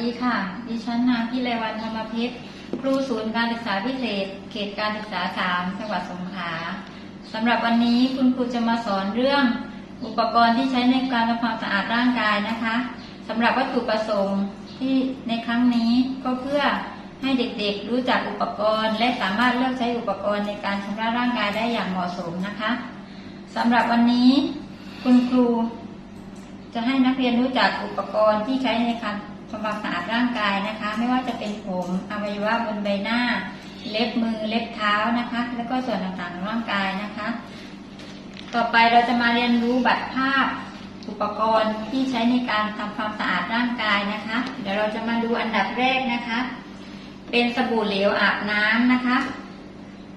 ดีค่ะ ดิฉันนางพิไลวันธรรมเพชรครูศูนย์การศึกษาพิเศษ เขตการศึกษาสามจังหวัดสงขลาสำหรับวันนี้คุณครูจะมาสอนเรื่อง อุปกรณ์ที่ใช้ในการทำความสะอาดร่างกายนะคะสำหรับวัตถุประสงค์ที่ในครั้งนี้ก็เพื่อให้เด็กๆ รู้จักอุปกรณ์ และสามารถเลือกใช้อุปกรณ์ในการชำระร่างกายได้อย่างเหมาะสมนะคะสำหรับวันนี้คุณครูจะให้นักเรียนรู้จักอุปกรณ์ที่ใช้ในการ ทำความสะอาดร่างกายนะคะ ไม่ว่าจะเป็นผมอวัยวะบนใบหน้า เล็บมือเล็บเท้านะคะ แล้วก็ส่วนต่างๆของร่างกายนะคะ ต่อไปเราจะมาเรียนรู้บัตรภาพอุปกรณ์ที่ใช้ในการทำความสะอาดร่างกายนะคะ เดี๋ยวเราจะมาดูอันดับแรกนะคะ เป็นสบู่เหลวอาบน้ำนะคะ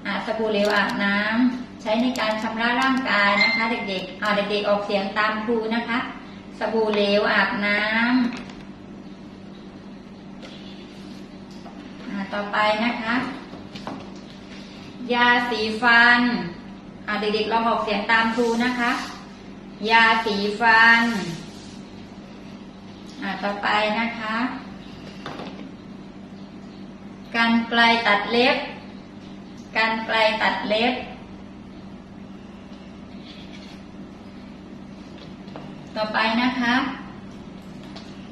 อาสบู่เหลวอาบน้ำใช้ในการชำระร่างกายนะคะ เด็กๆเอาเด็กๆออกเสียงตามครูนะคะ สบู่เหลวอาบน้ำอ่า ต่อไปนะคะ ยาสีฟันอ่าเด็กๆลองออกเสียงตามครูนะคะ ยาสีฟันอ่าต่อไปนะคะกันไกลตัดเล็บกันไกลตัดเล็บ ต่อไปนะคะ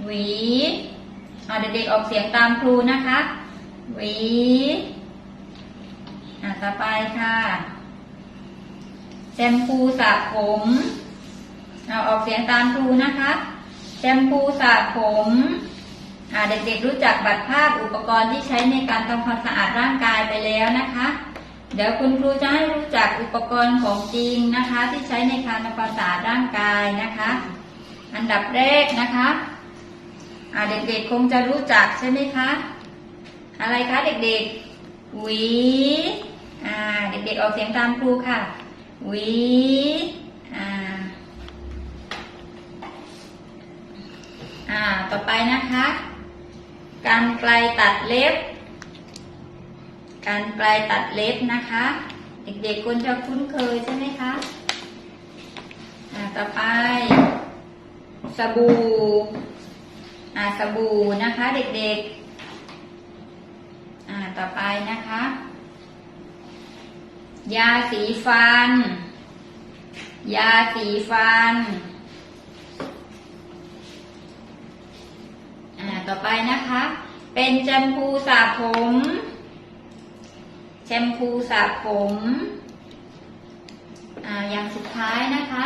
หวีเอาเด็กๆออกเสียงตามครูนะคะ หวีอ่าต่อไปค่ะแชมพูสระผมเอาออกเสียงตามครูนะคะแชมพูสระผมอ่าเด็กๆรู้จักบัตรภาพอุปกรณ์ที่ใช้ในการทำความสะอาดร่างกายไปแล้วนะคะ เดี๋ยวคุณครูจะให้รู้จักอุปกรณ์ของจริงนะคะ ที่ใช้ในการทำความสะอาดร่างกายนะคะ อันดับแรกนะคะอ่าเด็กๆคงจะรู้จักใช่ไหมคะ อะไรคะเด็กๆ หวี อ่า เด็กๆออกเสียงตามครูค่ะ หวี อ่า อ่า ต่อไปนะคะการไกลตัดเล็บ การไกลตัดเล็บนะคะ เด็กๆควรจะคุ้นเคยใช่ไหมคะอ่าต่อไป สบู่อ่าสบู่นะคะ เด็กๆ ต่อไปนะคะ ยาสีฟัน ยาสีฟัน อ่า ต่อไปนะคะ เป็นแชมพูสระผม แชมพูสระผม อ่า อย่างสุดท้ายนะคะ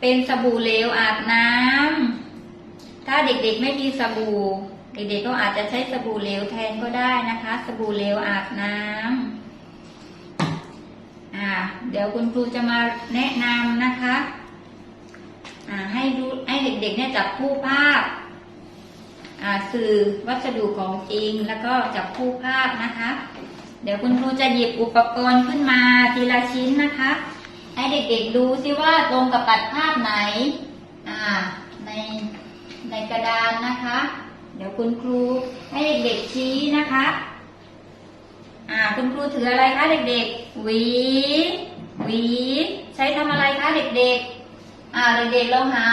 เป็นสบู่เหลวอาบน้ำถ้าเด็กๆไม่มีสบู่ เด็กๆก็อาจจะใช้สบู่เหลวแทนก็ได้นะคะ สบู่เหลวอาบน้ำอ่า เดี๋ยวคุณครูจะมาแนะนำนะคะอ่าให้รู้ให้เด็กๆเนี่ยจับคู่ภาพอ่าสื่อวัสดุของจริงแล้วก็จับคู่ภาพนะคะ เดี๋ยวคุณครูจะหยิบอุปกรณ์ขึ้นมาทีละชิ้นนะคะ ให้เด็กๆดูซิว่าตรงกับปัดภาพไหนอ่าในในกระดานนะคะ เดี๋ยวคุณครูให้เด็กๆชี้นะคะ อ่าคุณครูถืออะไรคะเด็กๆหวีหวีใช้ทำอะไรคะเด็กๆ อ่าเด็กๆลองหา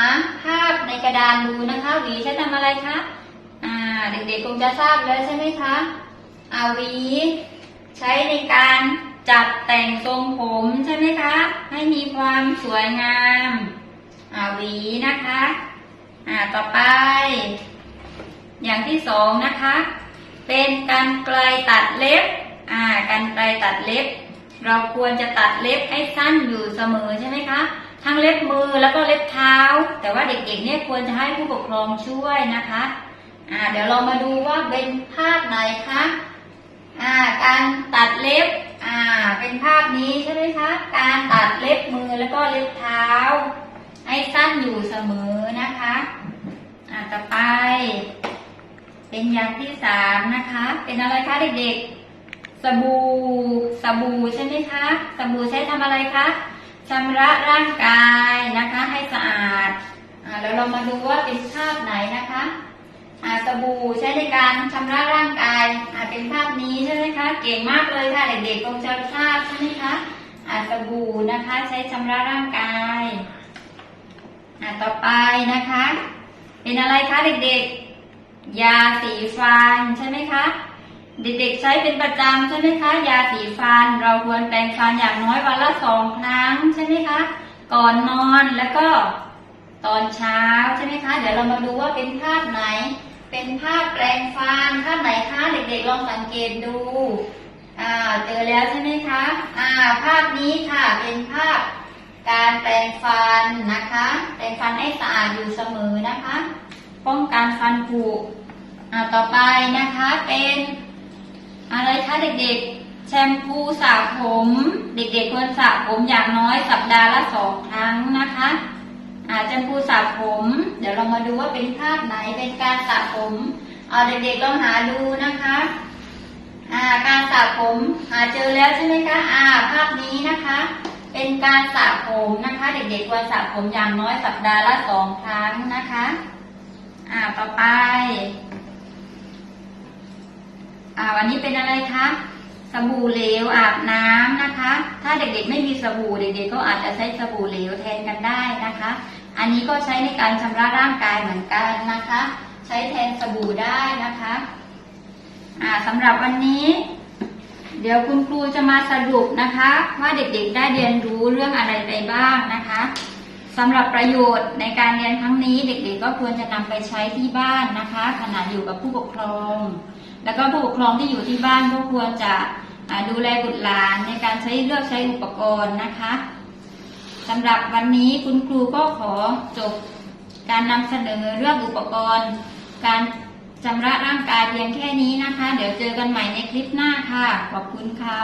ภาพในกระดานดูนะคะหวีใช้ทำอะไรคะอ่าเด็กๆคงจะทราบแล้วใช่ไหมคะอ่าหวีใช้ในการจัดแต่งทรงผมใช่ไหมคะ ให้มีความสวยงามอ่าหวีนะคะ อ่าต่อไป อย่างที่สองนะคะ เป็นการไกลตัดเล็บอ่าการไกลตัดเล็บ เราควรจะตัดเล็บให้สั้นอยู่เสมอใช่ไหมคะทั้งเล็บมือแล้วก็เล็บเท้า แต่ว่าเด็กๆเนี่ยควรจะให้ผู้ปกครองช่วยนะคะอ่าเดี๋ยวเรามาดูว่าเป็นภาพไหนคะอ่าการตัดเล็บอ่าเป็นภาพนี้ใช่ไหมคะการตัดเล็บมือแล้วก็เล็บเท้า ให้สั้นอยู่เสมอนะคะอ่าต่อไป เป็นอย่างที่สามนะคะ เป็นอะไรคะเด็กๆ สบู่ สบู่ใช่ไหมคะ สบู่ใช้ทำอะไรคะชำระร่างกายนะคะให้สะอาดอ่าแล้วเรามาดูว่าเป็นภาพไหนนะคะอ่าสบู่ใช้ในการชำระร่างกายอ่าเป็นภาพนี้ใช่ไหมคะ เก่งมากเลยค่ะเด็กๆคงจะทราบใช่ไหมคะอ่าสบู่นะคะใช้ชำระร่างกายอ่าต่อไปนะคะ เป็นอะไรคะเด็กๆ ยาสีฟันใช่ไหมคะ เด็กๆใช้เป็นประจำใช่ไหมคะ ยาสีฟันเราควรแปรงฟันอย่างน้อยวันละสองครั้งใช่ไหมคะ ก่อนนอนแล้วก็ตอนเช้าใช่ไหมคะ เดี๋ยวเรามาดูว่าเป็นภาพไหน เป็นภาพแปรงฟันภาพไหนคะเด็กๆลองสังเกตดูอ่าเจอแล้วใช่ไหมคะอ่าภาพนี้ค่ะเป็นภาพการแปรงฟันนะคะ แปรงฟันให้สะอาดอยู่เสมอนะคะ ป้องกันฟันผุ อ่าต่อไปนะคะเป็นอะไรคะเด็กๆ แชมพูสระผม เด็กๆควรสระผมอย่างน้อยสัปดาห์ละสองครั้งนะคะอาแชมพูสระผม เดี๋ยวเรามาดูว่าเป็นภาพไหนเป็นการสระผมเอาเด็กๆลองหาดูนะคะอาการสระผมหาเจอแล้วใช่ไหมคะอาภาพนี้นะคะ เป็นการสระผมนะคะ เด็กๆควรสระผมอย่างน้อยสัปดาห์ละสองครั้งนะคะ อ่าต่อไป วันนี้เป็นอะไรคะสบู่เหลวอาบน้ำนะคะ ถ้าเด็กๆไม่มีสบู่เด็กๆก็อาจจะใช้สบู่เหลวแทนกันได้นะคะ อันนี้ก็ใช้ในการชำระร่างกายเหมือนกันนะคะ ใช้แทนสบู่ได้นะคะอ่าสำหรับวันนี้ เดี๋ยวคุณครูจะมาสรุปนะคะ ว่าเด็กๆได้เรียนรู้เรื่องอะไรไปบ้างนะคะสำหรับประโยชน์ในการเรียนครั้งนี้เด็กๆก็ควรจะนำไปใช้ที่บ้านนะคะขณะอยู่กับผู้ปกครอง แล้วก็ผู้ปกครองที่อยู่ที่บ้านก็ควรจะดูแลบุตรหลานในการใช้เลือกใช้อุปกรณ์นะคะสำหรับวันนี้คุณครูก็ขอจบการนำเสนอเรื่องอุปกรณ์ การชำระร่างกายเพียงแค่นี้นะคะ เดี๋ยวเจอกันใหม่ในคลิปหน้าค่ะ ขอบคุณค่ะ